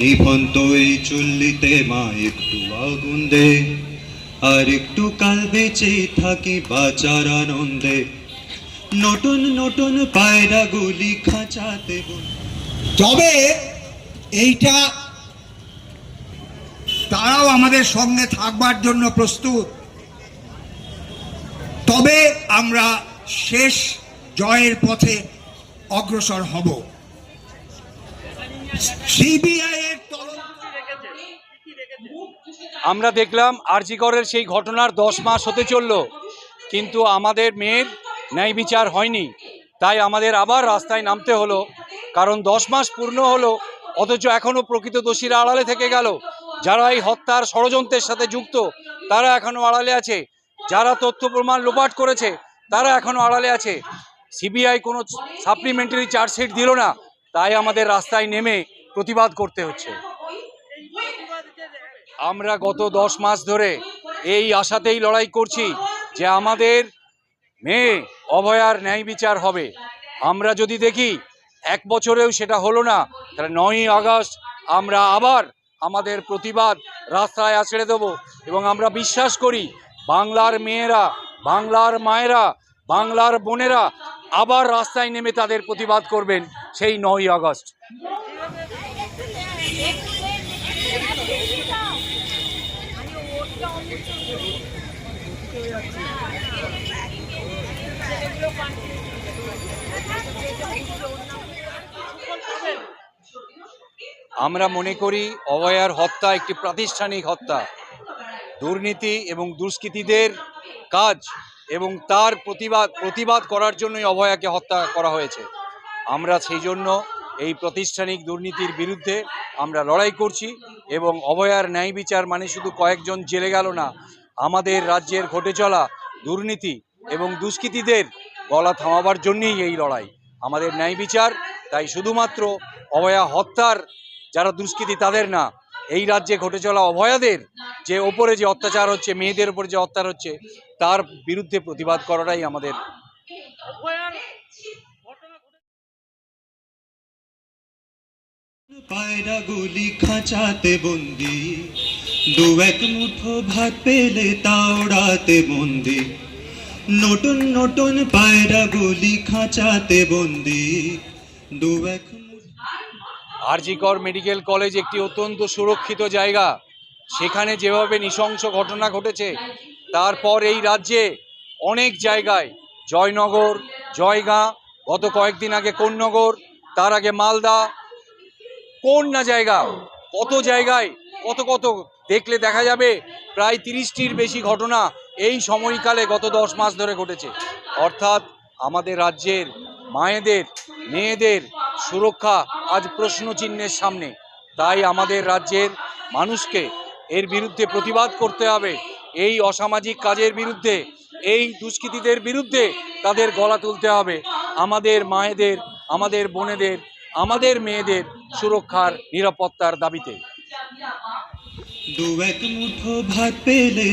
নিভন্ত এই চুল্লিতে মা, একটু আগুন দে। আর একটু কাল বেঁচে থাকি বাঁচার আনন্দে। নতুন নতুন পায়রা গুলি খাঁচাতে তবে এইটা তারাও আমাদের সঙ্গে থাকবার জন্য প্রস্তুত। তবে আমরা শেষ জয়ের পথে অগ্রসর হব। সিবিআই আমরা দেখলাম আরজিকরের সেই ঘটনার দশ মাস হতে চলল, কিন্তু আমাদের মেয়ের ন্যায় বিচার হয়নি। তাই আমাদের আবার রাস্তায় নামতে হলো, কারণ দশ মাস পূর্ণ হলো, অথচ এখনও প্রকৃত দোষীরা আড়ালে থেকে গেল। যারা এই হত্যার ষড়যন্ত্রের সাথে যুক্ত, তারা এখনও আড়ালে আছে। যারা তথ্য প্রমাণ লোপাট করেছে, তারা এখনও আড়ালে আছে। সিবিআই কোনো সাপ্লিমেন্টারি চার্জশিট দিল না, তাই আমাদের রাস্তায় নেমে প্রতিবাদ করতে হচ্ছে। আমরা গত দশ মাস ধরে এই আশাতেই লড়াই করছি যে আমাদের মেয়ে অভয়ার ন্যায় বিচার হবে। আমরা যদি দেখি এক বছরেও সেটা হলো না, তাহলে নয়ই আগস্ট আমরা আবার আমাদের প্রতিবাদ রাস্তায় আছড়ে দেব এবং আমরা বিশ্বাস করি বাংলার মেয়েরা, বাংলার মায়েরা, বাংলার বোনেরা আবার রাস্তায় নেমে তাদের প্রতিবাদ করবেন সেই নয়ই আগস্ট। আমরা মনে করি অভয়ার হত্যা একটি প্রাতিষ্ঠানিক হত্যা। দুর্নীতি এবং দুষ্কৃতীদের কাজ এবং তার প্রতিবাদ প্রতিবাদ করার জন্যই অভয়াকে হত্যা করা হয়েছে। আমরা সেই জন্য এই প্রাতিষ্ঠানিক দুর্নীতির বিরুদ্ধে আমরা লড়াই করছি এবং অভয়ার ন্যায় বিচার মানে শুধু কয়েকজন জেলে গেল না, আমাদের রাজ্যের ঘটে চলা দুর্নীতি এবং দুষ্কৃতীদের গলা থামাবার জন্যেই এই লড়াই। আমাদের ন্যায় বিচার, তাই শুধুমাত্র অভয়া হত্যার যারা দুষ্কৃতী তাদের না, এই রাজ্যে ঘটে চলা অভয়াদের যে ওপরে যে অত্যাচার হচ্ছে, মেয়েদের উপরে যে অত্যাচার হচ্ছে, তার বিরুদ্ধে প্রতিবাদ করাটাই আমাদের পায়রা গুলি খাঁচাতে বন্দি। দু এক মুঠো ভাত পেলে তাওড়াতে বন্দি। নতুন নতুন পায়রা গুলি খাঁচাতে বন্দি। দু এক আরজিকর মেডিকেল কলেজ একটি অত্যন্ত সুরক্ষিত জায়গা। সেখানে যেভাবে নৃশংস ঘটনা ঘটেছে, তারপর এই রাজ্যে অনেক জায়গায়, জয়নগর, জয়গাঁ, গত কয়েকদিন আগে কোন্নগর, তার আগে মালদা কোন না জায়গা? কত জায়গায়? কত কত? দেখলে দেখা যাবে প্রায় তিরিশটির বেশি ঘটনা এই সময়কালে গত দশ মাস ধরে ঘটেছে। অর্থাৎ আমাদের রাজ্যের মায়েদের, মেয়েদের সুরক্ষা আজ প্রশ্নচিহ্নের সামনে। তাই আমাদের রাজ্যের মানুষকে এর বিরুদ্ধে প্রতিবাদ করতে হবে। এই অসামাজিক কাজের বিরুদ্ধে, এই দুষ্কৃতীদের বিরুদ্ধে তাদের গলা তুলতে হবে। আমাদের মায়েদের, আমাদের বোনেদের আমাদের মেয়েদের সুরক্ষার নিরাপত্তার দাবিতে। দু এক মুঠো ভাত পেলে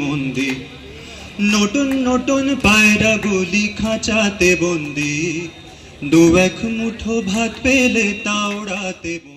বন্দি। নতুন নতুন পায়রা গুলি খাঁচাতে বন্দি। দু এক মুঠো ভাত পেলে তাওড়াতে বন্দি।